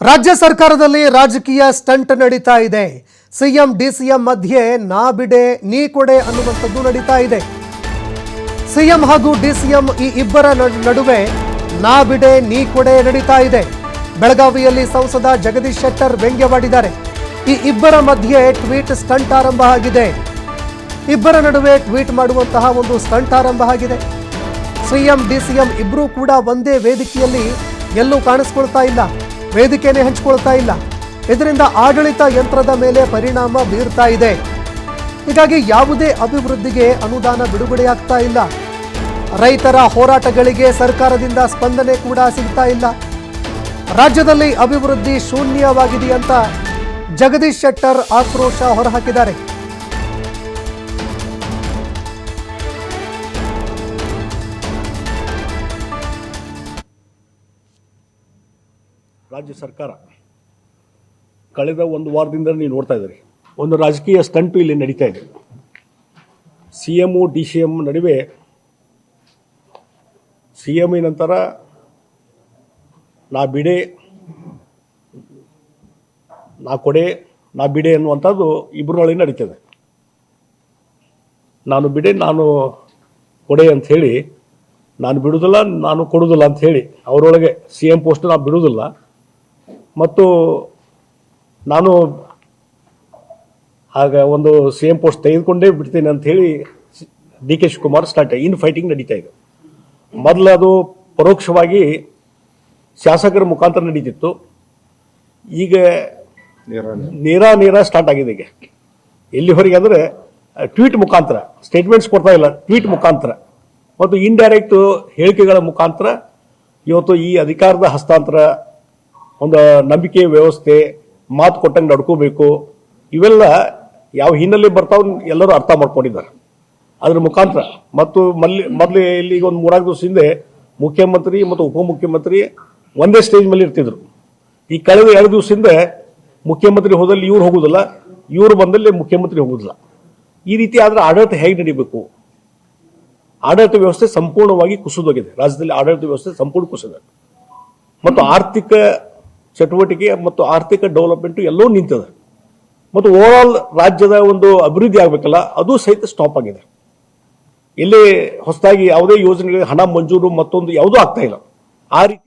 ರಾಜ್ಯ ಸರ್ಕಾರದಲ್ಲಿ ರಾಜಕೀಯ ಸ್ಟಂಟ್ ನಡೀತಾ ಇದೆ. ಸಿಎಂ, ಡಿಸಿಎಂ ಮಧ್ಯೆ ನಾ ಬಿಡೆ, ನೀ ಕೊಡೆ ಅನ್ನುವಂಥದ್ದು ನಡೀತಾ ಇದೆ. ಸಿಎಂ ಹಾಗೂ ಡಿಸಿಎಂ ಈ ಇಬ್ಬರ ನಡುವೆ ನಾ ಬಿಡೆ, ನೀ ಕೊಡೆ ನಡೀತಾ ಇದೆ. ಬೆಳಗಾವಿಯಲ್ಲಿ ಸಂಸದ ಜಗದೀಶ್ ಶೆಟ್ಟರ್ ವ್ಯಂಗ್ಯವಾಡಿದ್ದಾರೆ. ಈ ಇಬ್ಬರ ಮಧ್ಯೆ ಟ್ವೀಟ್ ಸ್ಟಂಟ್ ಆರಂಭ ಆಗಿದೆ. ಇಬ್ಬರ ನಡುವೆ ಟ್ವೀಟ್ ಮಾಡುವಂತಹ ಒಂದು ಸ್ಟಂಟ್ ಆರಂಭ ಆಗಿದೆ. ಸಿಎಂ, ಡಿಸಿಎಂ ಇಬ್ಬರೂ ಕೂಡ ಒಂದೇ ವೇದಿಕೆಯಲ್ಲಿ ಎಲ್ಲೂ ಕಾಣಿಸ್ಕೊಳ್ತಾ ಇಲ್ಲ. ವೇದಿಕೆನೇ ಹಂಚಿಕೊಳ್ತಾ ಇಲ್ಲ. ಇದರಿಂದ ಆಡಳಿತ ಯಂತ್ರದ ಮೇಲೆ ಪರಿಣಾಮ ಬೀರ್ತಾ ಇದೆ. ಹೀಗಾಗಿ ಯಾವುದೇ ಅಭಿವೃದ್ಧಿಗೆ ಅನುದಾನ ಬಿಡುಗಡೆಯಾಗ್ತಾ ಇಲ್ಲ. ರೈತರ ಹೋರಾಟಗಳಿಗೆ ಸರ್ಕಾರದಿಂದ ಸ್ಪಂದನೆ ಕೂಡ ಸಿಗ್ತಾ ಇಲ್ಲ. ರಾಜ್ಯದಲ್ಲಿ ಅಭಿವೃದ್ಧಿ ಶೂನ್ಯವಾಗಿದೆ ಅಂತ ಜಗದೀಶ್ ಶೆಟ್ಟರ್ ಆಕ್ರೋಶ ಹೊರಹಾಕಿದ್ದಾರೆ. ರಾಜ್ಯ ಸರ್ಕಾರ ಕಳೆದ ಒಂದು ವಾರದಿಂದ ನೀವು ನೋಡ್ತಾ ಇದ್ದೀರಿ. ಒಂದು ರಾಜಕೀಯ ಸ್ಟಂಟು ಇಲ್ಲಿ ನಡೀತಾ ಇದೆ. C M D C M ನಡುವೆ ಸಿ ಎಂ ನಂತರ ನಾ ಬಿಡೆ, ನಾ ಕೊಡೆ, ನಾ ಬಿಡೆ ಅನ್ನುವಂಥದ್ದು ಇಬ್ಬರೊಳಗೆ ನಡೀತದೆ. ನಾನು ಬಿಡೆ, ನಾನು ಕೊಡೆ ಅಂತ ಹೇಳಿ, ನಾನು ಬಿಡುವುದಿಲ್ಲ, ನಾನು ಕೊಡುವುದಿಲ್ಲ ಅಂತ ಹೇಳಿ, ಅವರೊಳಗೆ ಸಿ ಎಂ ಪೋಸ್ಟ್ ನಾವು ಬಿಡುವುದಿಲ್ಲ. ಮತ್ತು ನಾನು ಆಗ ಒಂದು ಸಿ ಎಂ ಪೋಸ್ಟ್ ತೆಗೆದುಕೊಂಡೇ ಬಿಡ್ತೀನಿ ಅಂತ ಹೇಳಿ D K Shivakumar start in fighting ನಡೀತಾ ಇದೆ. ಮೊದಲು ಅದು ಪರೋಕ್ಷವಾಗಿ ಶಾಸಕರ ಮುಖಾಂತರ ನಡೀತಿತ್ತು. ಈಗ ನೇರ ನೇರ ಸ್ಟಾರ್ಟ್ ಆಗಿದೆ ಈಗ. ಎಲ್ಲಿವರೆಗೆ ಅಂದರೆ ಟ್ವೀಟ್ ಮುಖಾಂತರ ಸ್ಟೇಟ್ಮೆಂಟ್ಸ್ ಕೊಡ್ತಾ ಇಲ್ಲ ಟ್ವೀಟ್ ಮುಖಾಂತರ. ಮತ್ತು ಇನ್ಡೈರೆಕ್ಟ್ ಹೇಳಿಕೆಗಳ ಮುಖಾಂತರ ಇವತ್ತು ಈ ಅಧಿಕಾರದ ಹಸ್ತಾಂತರ ಒಂದು ನಂಬಿಕೆ ವ್ಯವಸ್ಥೆ, ಮಾತು ಕೊಟ್ಟಂಗೆ ನಡ್ಕೋಬೇಕು, ಇವೆಲ್ಲ ಯಾವ ಹಿನ್ನೆಲೆ ಬರ್ತಾವ ಎಲ್ಲರೂ ಅರ್ಥ ಮಾಡ್ಕೊಂಡಿದ್ದಾರೆ. ಅದ್ರ ಮುಖಾಂತರ ಮತ್ತು ಮಲ್ಲಿ, ಮೊದಲು ಇಲ್ಲಿ ಒಂದು ಮೂರಾರು ದಿವಸ ಹಿಂದೆ ಮುಖ್ಯಮಂತ್ರಿ ಮತ್ತು ಉಪಮುಖ್ಯಮಂತ್ರಿ ಒಂದೇ ಸ್ಟೇಜ್ ಮೇಲೆ ಇರ್ತಿದ್ರು. ಈ ಕಳೆದ ಎರಡು ದಿವಸದಿಂದ ಮುಖ್ಯಮಂತ್ರಿ ಹೋದಲ್ಲಿ ಇವ್ರು ಹೋಗುದಿಲ್ಲ, ಇವ್ರು ಬಂದಲ್ಲಿ ಮುಖ್ಯಮಂತ್ರಿ ಹೋಗುದಿಲ್ಲ. ಈ ರೀತಿ ಆದ್ರೆ ಆಡಳಿತ ಹೇಗೆ ನಡೀಬೇಕು? ಆಡಳಿತ ವ್ಯವಸ್ಥೆ ಸಂಪೂರ್ಣವಾಗಿ ಕುಸಿದೋಗಿದೆ. ರಾಜ್ಯದಲ್ಲಿ ಆಡಳಿತ ವ್ಯವಸ್ಥೆ ಸಂಪೂರ್ಣ ಕುಸಿದ ಮತ್ತು ಆರ್ಥಿಕ ಚಟುವಟಿಕೆ ಮತ್ತು ಆರ್ಥಿಕ ಡೆವಲಪ್ಮೆಂಟು ಎಲ್ಲವೂ ನಿಂತಿದೆ. ಮತ್ತು ಓವರ್ ರಾಜ್ಯದ ಒಂದು ಅಭಿವೃದ್ಧಿ ಆಗಬೇಕಲ್ಲ, ಅದು ಸಹಿತ ಸ್ಟಾಪ್ ಆಗಿದೆ. ಇಲ್ಲಿ ಹೊಸದಾಗಿ ಯಾವುದೇ ಯೋಜನೆಗಳಿಗೆ ಹಣ ಮಂಜೂರು ಮತ್ತೊಂದು ಯಾವುದೂ ಆಗ್ತಾ ಇಲ್ಲ. ಆ ರೀತಿ